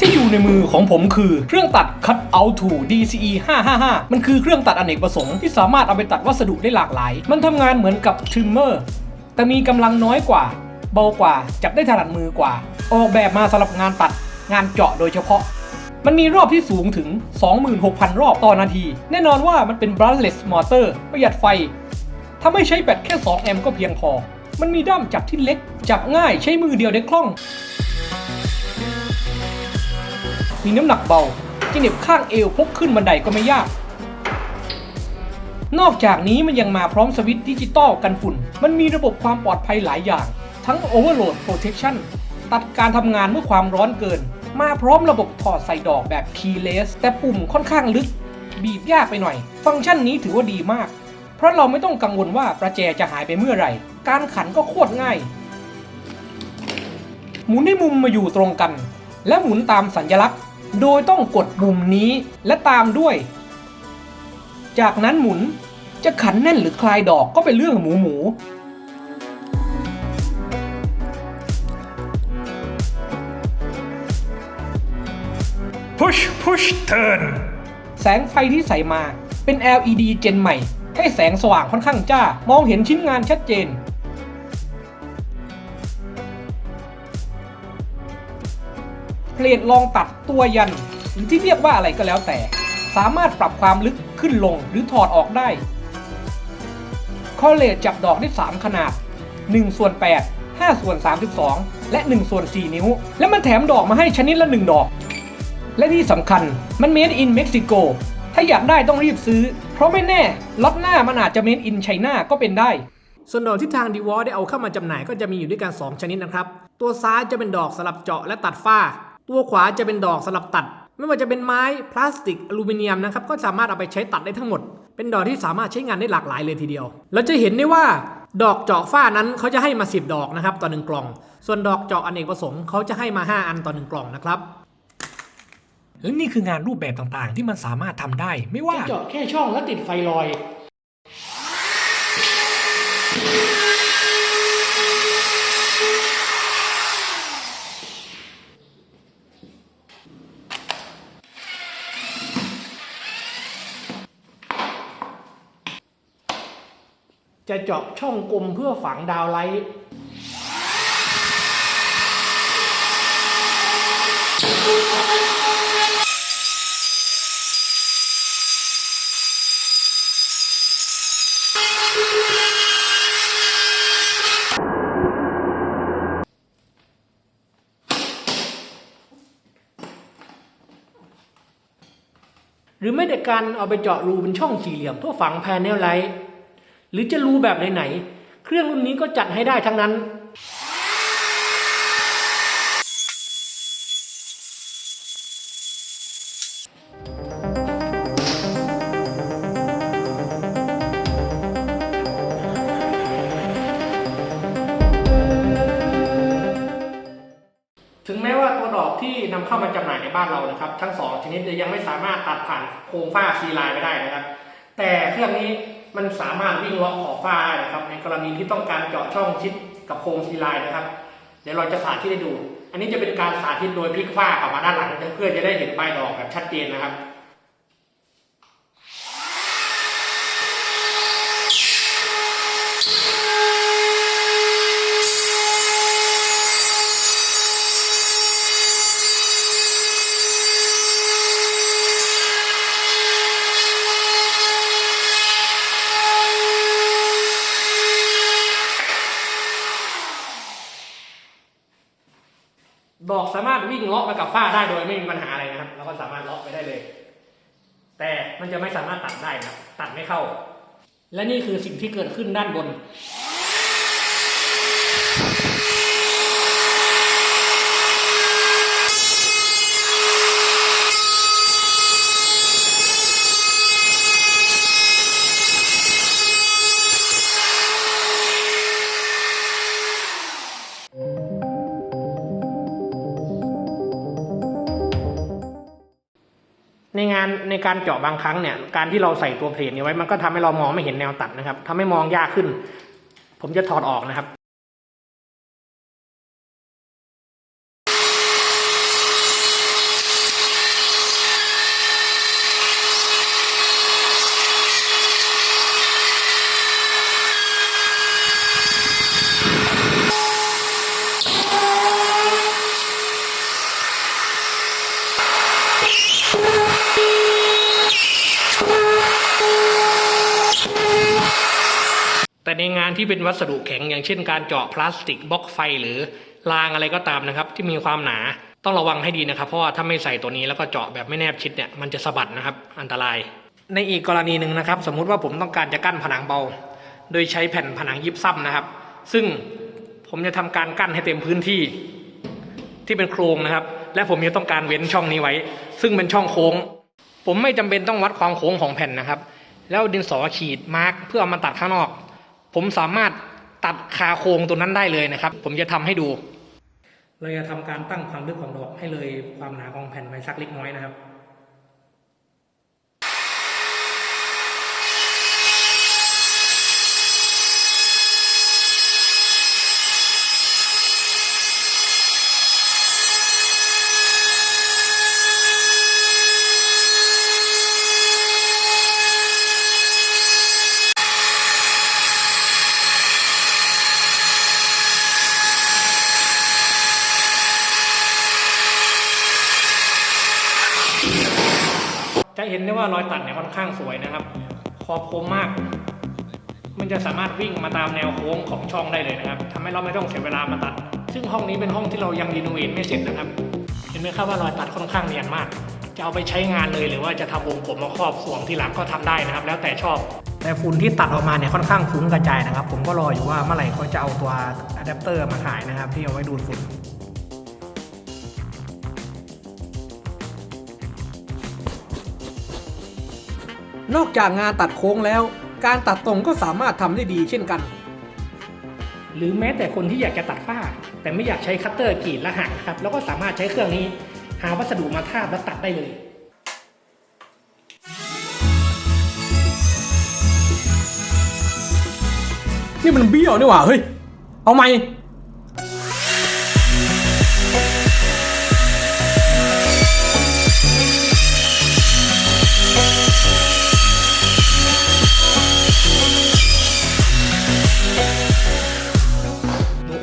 ที่อยู่ในมือของผมคือเครื่องตัด Cut Out to DCE 555 มันคือเครื่องตัดอเนกประสงค์ที่สามารถเอาไปตัดวัสดุได้หลากหลาย มันทำงานเหมือนกับ trimmer แต่มีกำลังน้อยกว่า เบากว่า จับได้ถนัดมือกว่า ออกแบบมาสำหรับงานตัดงานเจาะโดยเฉพาะ มันมีรอบที่สูงถึง 26,000 รอบต่อนาที แน่นอนว่ามันเป็น brushless motor ประหยัดไฟถ้าไม่ใช้แบตแค่ 2 แอมป์ก็เพียงพอ มันมีด้ามจับที่เล็ก จับง่ายใช้มือเดียวได้คล่อง มีน้ำหนักเบาจะเหน็บข้างเอวพกขึ้นบันไดก็ไม่ยาก นอกจากนี้มันยังมาพร้อมสวิตช์ดิจิตอลกันฝุ่น มันมีระบบความปลอดภัยหลายอย่าง ทั้ง Overload Protection ตัดการทำงานเมื่อความร้อนเกิน มาพร้อมระบบถอดใส่ดอกแบบ keyless แต่ปุ่มค่อนข้างลึก บีบยากไปหน่อย ฟังก์ชันนี้ถือว่าดีมาก เพราะเราไม่ต้องกังวลว่าประแจจะหายไปเมื่อไหร่ การขันก็โคตรง่าย หมุนให้มุมมาอยู่ตรงกัน และหมุนตามสัญลักษณ์ โดยต้องกดมุมนี้และตามด้วย จากนั้นหมุนจะขันแน่นหรือคลายดอกก็เป็นเรื่องหมูหมู push push turn แสงไฟที่ใส่มาเป็น LED เจนใหม่ ให้แสงสว่างค่อนข้างจ้า มองเห็นชิ้นงานชัดเจนเพลทลองตัดตัวยัน หรือที่เรียกว่าอะไรก็แล้วแต่ สามารถปรับความลึกขึ้นลงหรือถอดออกได้คอเลตจับดอกได้ 3 ขนาด 1 ส่วน 8 5 ส่วน 32 และ 1 ส่วน 4 นิ้ว และมันแถมดอกมาให้ชนิดละ 1 ดอก และที่สำคัญมัน made in Mexico ถ้าอยากได้ต้องรีบซื้อ เพราะไม่แน่ล็อตหน้ามันอาจจะ made in China ก็เป็นได้ ส่วนดอกที่ทางดีวอได้เอาเข้ามาจำหน่ายก็จะมีอยู่ด้วยกัน 2 ชนิดนะครับ ตัวซ้ายจะเป็นดอกสลับเจาะและตัดฝ้า ตัวขวาจะเป็นดอกสลับตัด ไม่ว่าจะเป็นไม้พลาสติกอลูมิเนียมนะครับก็สามารถเอาไปใช้ตัดได้ทั้งหมด เป็นดอกที่สามารถใช้งานได้หลากหลายเลยทีเดียว เราจะเห็นได้ว่าดอกเจาะฝ้านั้นเขาจะให้มา 10 ดอกนะครับต่อหนึ่งกล่อง ส่วนดอกเจาะอเนกประสงค์เขาจะให้มา 5 อันต่อหนึ่งกล่องนะครับ และนี่คืองานรูปแบบต่างๆ ที่มันสามารถทำได้ ไม่ว่าเจาะแค่ช่องและติดไฟลอย จะเจาะช่องกลมเพื่อฝังดาวไลท์ รือไม่แต่การเอาไปเจาะรูเป็นช่องสี่เหลี่ยมเพื่อฝังแพนเนลไลท์หรือจะรูแบบไหนๆเครื่องรุ่นนี้ก็จัดให้ได้ทั้งนั้น ที่นำเข้ามาจำหน่ายในบ้านเรานะครับ ทั้งสองชนิดยังไม่สามารถตัดผ่านโครงฝ้าซีไลน์ไปได้นะครับ แต่เครื่องนี้มันสามารถวิ่งเลาะขอบฝ้าได้นะครับ ในกรณีที่ต้องการเจาะช่องชิดกับโครงซีไลน์นะครับ เดี๋ยวเราจะสาธิตให้ดู อันนี้จะเป็นการสาธิตโดยพลิกฝ้ากลับมาด้านหลัง เพื่อจะได้เห็นใบดอกแบบชัดเจนนะครับ อกสามารถวิ่งเลาะไปกับฝ้าได้โดยไม่มีปัญหาอะไรนะครับเราก็สามารถเลาะไปได้เลย แต่มันจะไม่สามารถตัดได้นะตัดไม่เข้า และนี่คือสิ่งที่เกิดขึ้นด้านบน ในงานในการเจาะบางครั้งเนี่ยการที่เราใส่ตัวเพลทนี้ไว้มันก็ทำให้เรามองไม่เห็นแนวตัดนะครับทำให้มองยากขึ้น ผมจะถอดออกนะครับ ในงานที่เป็นวัสดุแข็งอย่างเช่นการเจาะพลาสติกบล็อกไฟหรือรางอะไรก็ตามนะครับ ที่มีความหนาต้องระวังให้ดีนะครับ เพราะว่าถ้าไม่ใส่ตัวนี้แล้วก็เจาะแบบไม่แนบชิดเนี่ยมันจะสะบัดนะครับ อันตราย ในอีกกรณีหนึ่งนะครับ สมมุติว่าผมต้องการจะกั้นผนังเบา โดยใช้แผ่นผนังยิบซ้ำนะครับ ซึ่งผมจะทำการกั้นให้เต็มพื้นที่ ที่เป็นโครงนะครับ และผมจะต้องการเว้นช่องนี้ไว้ ซึ่งเป็นช่องโค้ง ผมไม่จำเป็นต้องวัดความโค้งของแผ่นนะครับ แล้วดินสอขีดมาร์กเพื่อเอามาตัดข้างนอก ผมสามารถตัดคาโครงตัวนั้นได้เลยนะครับ ผมจะทำให้ดู เราจะทำการตั้งความลึกของดอกให้เลยความหนาของแผ่นไปสักเล็กน้อยนะครับ ได้ว่ารอยตัดเนี่ยค่อนข้างสวยนะครับ ขอบคมมาก มันจะสามารถวิ่งมาตามแนวโค้งของช่องได้เลยนะครับทำให้เราไม่ต้องเสียเวลามาตัด ซึ่งห้องนี้เป็นห้องที่เรายังรีโนเวทไม่เสร็จนะครับ เห็นไหมครับว่ารอยตัดค่อนข้างเนียนมาก จะเอาไปใช้งานเลยหรือว่าจะทำวงกลมมาครอบสวงที่หลังก็ทำได้นะครับ แล้วแต่ชอบ แต่ฝุ่นที่ตัดออกมาเนี่ยค่อนข้างฟุ้งกระจายนะครับ ผมก็รออยู่ว่าเมื่อไหร่เขาจะเอาตัวอะแดปเตอร์มาขายนะครับที่เอาไว้ดูดฝุ่น นอกจากงานตัดโค้งแล้ว การตัดตรงก็สามารถทำได้ดีเช่นกัน หรือแม้แต่คนที่อยากจะตัดฝ้า แต่ไม่อยากใช้คัตเตอร์กรีดและหักนะครับ แล้วก็สามารถใช้เครื่องนี้ หาวัสดุมาทาบแล้วตัดได้เลยนี่มันเบี้ยวนี่หว่าเฮ้ย เอาไหม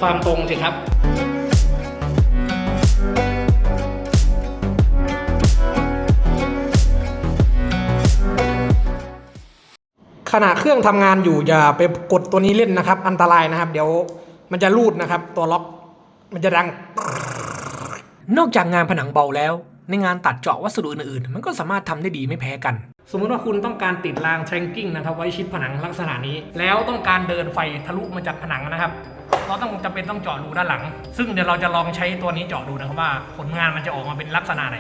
ความตรงสิครับขณะเครื่องทำงานอยู่อย่าไปกดตัวนี้เล่นนะครับ อันตรายนะครับ เดี๋ยวมันจะรูดนะครับ ตัวล็อกมันจะดัง นอกจากงานผนังเบาแล้ว ในงานตัดเจาะวัสดุอื่นๆ มันก็สามารถทำได้ดีไม่แพ้กัน สมมติว่าคุณต้องการติดรางแทงกิ้งนะครับ ไว้ชิดผนังลักษณะนี้ แล้วต้องการเดินไฟทะลุมาจากผนังนะครับ เราต้องจำเป็นต้องเจาะรูด้านหลัง ซึ่งเดี๋ยวเราจะลองใช้ตัวนี้เจาะดูนะครับว่าผลงานมันจะออกมาเป็นลักษณะไหน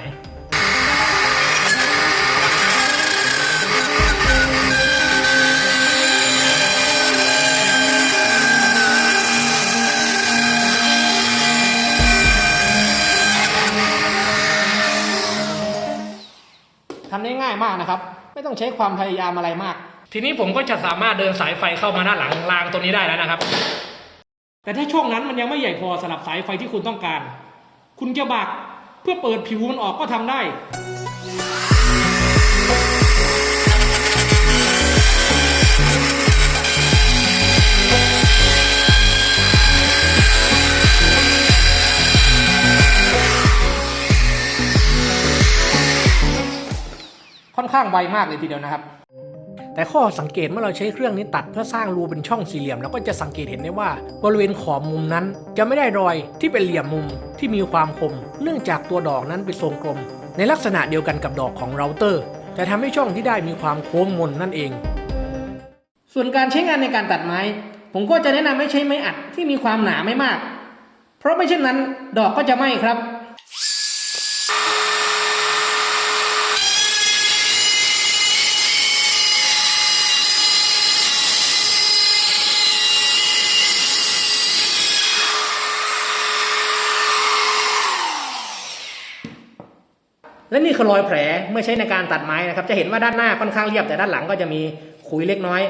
ทำได้ง่ายมากนะครับ ไม่ต้องใช้ความพยายามอะไรมาก ทีนี้ผมก็จะสามารถเดินสายไฟเข้ามาด้านหลังรางตัวนี้ได้แล้วนะครับ แต่ถ้าช่วงนั้นมันยังไม่ใหญ่พอสำหรับสายไฟที่คุณต้องการ คุณจะบักเพื่อเปิดผิวมันออกก็ทำได้ค่อนข้างไวมากเลยทีเดียวนะครับ แต่ข้อสังเกตเมื่อเราใช้เครื่องนี้ตัดเพื่อสร้างรูเป็นช่องสี่เหลี่ยมแล้วก็จะสังเกตเห็นได้ว่า บริเวณขอบมุมนั้น จะไม่ได้รอยที่เป็นเหลี่ยมมุมที่มีความคม เนื่องจากตัวดอกนั้นเป็นทรงกลม ในลักษณะเดียวกันกับดอกของเราเตอร์จะทำให้ช่องที่ได้มีความโค้งมนนั่นเอง ส่วนการใช้งานในการตัดไม้ ผมก็จะแนะนำให้ใช้ไม้อัดที่มีความหนาไม่มาก เพราะไม่เช่นนั้นดอกก็จะไหม้ครับ ล และนี่คือรอยแผลเมื่อใช้ในการตัดไม้นะครับ จะเห็นว่าด้านหน้าค่อนข้างเรียบแต่ด้านหลังก็จะมีขุยเล็กน้อย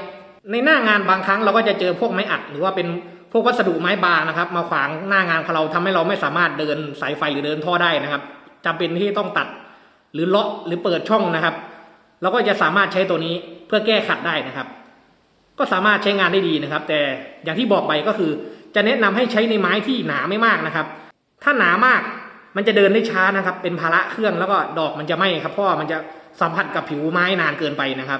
ในหน้างานบางครั้งเราก็จะเจอพวกไม้อัด หรือว่าเป็นพวกวัสดุไม้บางนะครับ มาขวางหน้างานของเราทำให้เราไม่สามารถเดินสายไฟหรือเดินท่อได้นะครับจำเป็นที่ต้องตัดหรือเลาะหรือเปิดช่องนะครับเราก็จะสามารถใช้ตัวนี้เพื่อแก้ขัดได้นะครับ ก็สามารถใช้งานได้ดีนะครับ แต่อย่างที่บอกไปก็คือจะแนะนำให้ใช้ในไม้ที่หนาไม่มากนะครับ ถ้าหนามาก มันจะเดินได้ช้านะครับ เป็นภาระเครื่องแล้วก็ดอกมันจะไหม้ครับเพราะว่ามันจะสัมผัสกับผิวไม้นานเกินไปนะครับ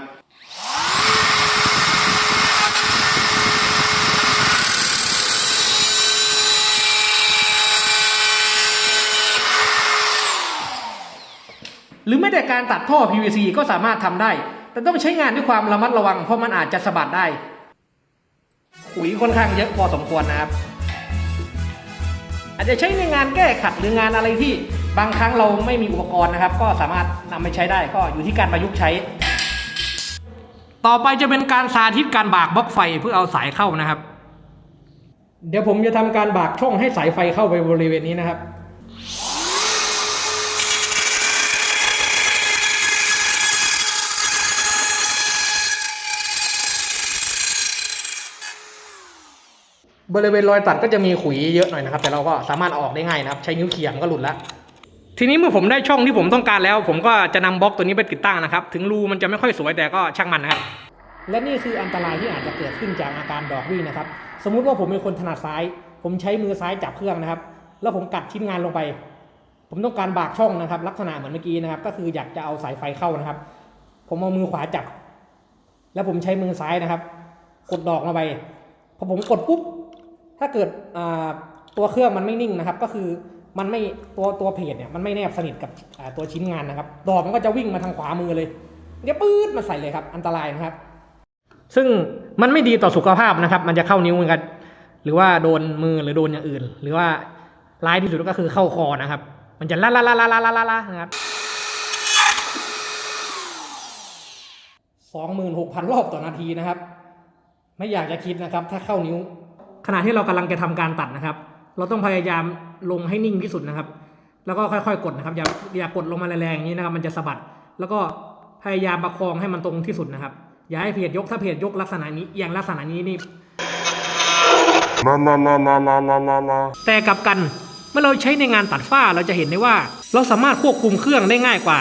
หรือแม้แต่การตัดท่อ PVC ก็สามารถทำได้ แต่ต้องใช้งานด้วยความระมัดระวังเพราะมันอาจจะสะบัดได้ขุยค่อนข้างเยอะพอสมควรนะครับ อาจจะใช้ในงานแก้ขัดหรืองานอะไรที่บางครั้งเราไม่มีอุปกรณ์นะครับ ก็สามารถนำไปใช้ได้ก็อยู่ที่การประยุกต์ใช้ ต่อไปจะเป็นการสาธิตการบากบล็อกไฟเพื่อเอาสายเข้านะครับ เดี๋ยวผมจะทำการบากช่องให้สายไฟเข้าไปบริเวณนี้นะครับ บริเวณรอยตัดก็จะมีขุยเยอะหน่อยนะครับ แต่เราก็สามารถออกได้ง่ายนะครับ ใช้นิ้วเขี่ยมก็หลุดแล้วทีนี้เมื่อผมได้ช่องที่ผมต้องการแล้ว ผมก็จะนำบล็อกตัวนี้ไปติดตั้งนะครับ ถึงรูมันจะไม่ค่อยสวยแต่ก็ช่างมันนะครับ และนี่คืออันตรายที่อาจจะเกิดขึ้นจากอาการดอกวิ่งนะครับ สมมุติว่าผมเป็นคนถนัดซ้าย ผมใช้มือซ้ายจับเครื่องนะครับ แล้วผมกัดชิ้นงานลงไป ผมต้องการบากช่องนะครับ ลักษณะเหมือนเมื่อกี้นะครับ ก็คืออยากจะเอาสายไฟเข้านะครับ ผมเอามือขวาจับ แล้วผมใช้มือซ้ายนะครับ กดดอกลงไปพอผมกดปุ๊บ ถ้าเกิดตัวเครื่องมันไม่นิ่งนะครับ ก็คือมันไม่ตัวตัวเพจเนี่ยมันไม่แนบสนิทกับตัวชิ้นงานนะครับ ดอกมันก็จะวิ่งมาทางขวามือเลยเดี๋ยวปื๊ดมาใส่เลยครับ อันตรายนะครับ ซึ่งมันไม่ดีต่อสุขภาพนะครับ มันจะเข้านิ้วกัน หรือว่าโดนมือหรือโดนอย่างอื่น หรือว่าร้ายที่สุดก็คือเข้าคอนะครับ มันจะล่าล่าล่าล่าล่าล่าล่านะครับสองหมื่นหกพันรอบต่อนาทีนะครับ ไม่อยากจะคิดนะครับ ถ้าเข้านิ้ว ขณะที่เรากำลังจะทำการตัดนะครับ เราต้องพยายามลงให้นิ่งที่สุดนะครับ แล้วก็ค่อยๆกดนะครับ อย่าอย่ากดลงมาแรงๆอย่างนี้นะครับ มันจะสะบัด แล้วก็พยายามประคองให้มันตรงที่สุดนะครับ อย่าให้เพจยกถ้าเพจยกลักษณะนี้อย่างลักษณะนี้นี่ La la la la la la la la. แต่กลับกันเมื่อเราใช้ในงานตัดฝ้าเราจะเห็นได้ว่า เราสามารถควบคุมเครื่องได้ง่ายกว่า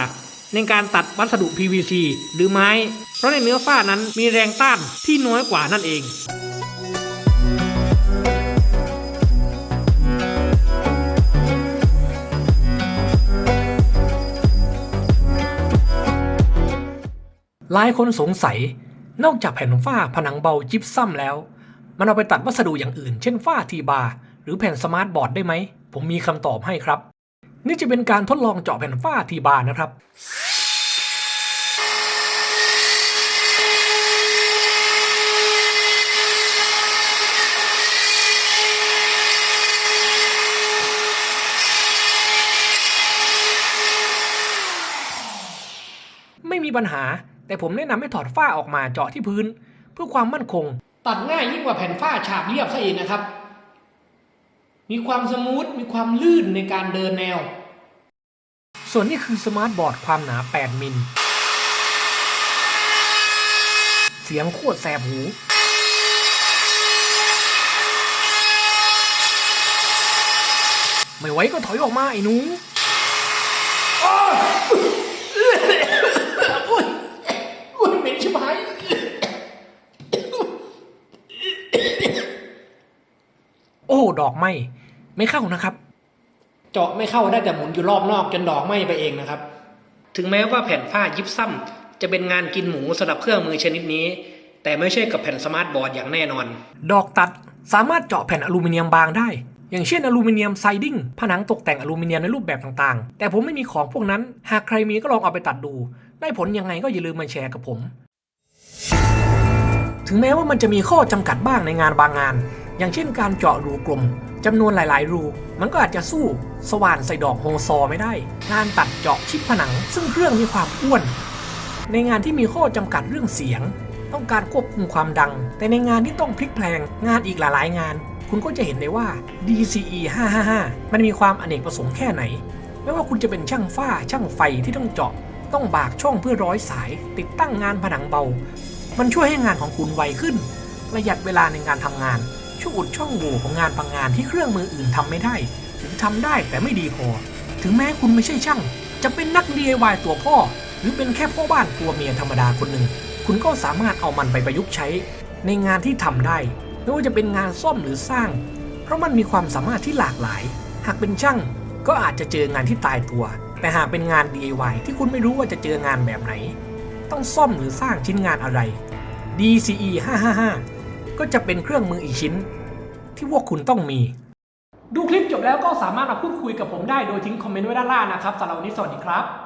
ในการตัดวัสดุ PVC หรือไม้ เพราะในเนื้อฝ้านั้นมีแรงต้านที่น้อยกว่านั่นเอง หลายคนสงสัย นอกจากแผ่นฝ้าผนังเบาจิปซัมแล้ว มันเอาไปตัดวัสดุอย่างอื่น เช่นฝ้าทีบาร์หรือแผ่นสมาร์ทบอร์ดได้ไหม ผมมีคำตอบให้ครับ นี่จะเป็นการทดลองเจาะแผ่นฝ้าทีบาร์นะครับไม่มีปัญหา แต่ผมแนะนำให้ถอดฝ้าออกมาเจาะที่พื้น เพื่อความมั่นคง ตัดง่ายยิ่งกว่าแผ่นฝ้าฉาบเรียบซะอีกนะครับ มีความสมูทมีความลื่นในการเดินแนว ส่วนนี้คือสมาร์ทบอร์ดความหนา 8 มิล เสียงโคตรแสบหูไม่ไหวก็ถอยออกมาไอ้หนูอ้าวโอ้ยโอ้ยเหม็นชิบหาย โอ้ ดอกไหมไม่เข้านะครับ เจาะไม่เข้าได้แต่หมุนอยู่รอบนอกจนดอกไหมไปเองนะครับ ถึงแม้ว่าแผ่นฝ้ายิปซัมจะเป็นงานกินหมูสำหรับเครื่องมือชนิดนี้ แต่ไม่ใช่กับแผ่นสมาร์ทบอร์ดอย่างแน่นอน ดอกตัดสามารถเจาะแผ่นอลูมิเนียมบางได้ อย่างเช่นอลูมิเนียมไซดิ้งผนังตกแต่งอลูมิเนียมในรูปแบบต่างๆ แต่ผมไม่มีของพวกนั้น หากใครมีก็ลองเอาไปตัดดู ได้ผลยังไงก็อย่าลืมมาแชร์กับผม ถึงแม้ว่ามันจะมีข้อจำกัดบ้างในงานบางงาน อย่างเช่นการเจาะรูกลมจำนวนหลาย ๆ รู มันก็อาจจะสู้สว่านใส่ดอกโฮซอไม่ได้ งานตัดเจาะชิดผนัง ซึ่งเครื่องมีความอ้วน ในงานที่มีข้อจำกัดเรื่องเสียง ต้องการควบคุมความดัง แต่ในงานที่ต้องพลิกแพลงงานอีกหลายๆงาน คุณก็จะเห็นได้ว่า DCE 555 มันมีความอเนกประสงค์แค่ไหน ไม่ว่าคุณจะเป็นช่างฝ้าช่างไฟที่ต้องเจาะ ต้องบากช่องเพื่อร้อยสาย ติดตั้งงานผนังเบา มันช่วยให้งานของคุณไวขึ้น ประหยัดเวลาในการทำงาน ช่วยอุดช่องโหว่ของงานบางงานที่เครื่องมืออื่นทำไม่ได้ หรือทำได้แต่ไม่ดีพอ ถึงแม้คุณไม่ใช่ช่าง จะเป็นนัก DIY ตัวพ่อ หรือเป็นแค่พ่อบ้านตัวเมียธรรมดาคนหนึ่ง คุณก็สามารถเอามันไปประยุกต์ใช้ ในงานที่ทำได้ ไม่ว่าจะเป็นงานซ่อมหรือสร้าง เพราะมันมีความสามารถที่หลากหลาย หากเป็นช่างก็อาจจะเจองานที่ตายตัว แต่หากเป็นงาน DIY ที่คุณไม่รู้ว่าจะเจองานแบบไหน ต้องซ่อมหรือสร้างชิ้นงานอะไร DCE 555 ก็จะเป็นเครื่องมืออีกชิ้น ที่พวกคุณต้องมี ดูคลิปจบแล้วก็สามารถมาพูดคุยกับผมได้โดยทิ้งคอมเมนต์ไว้ด้านล่างนะครับสำหรับวันนี้สวัสดีครับ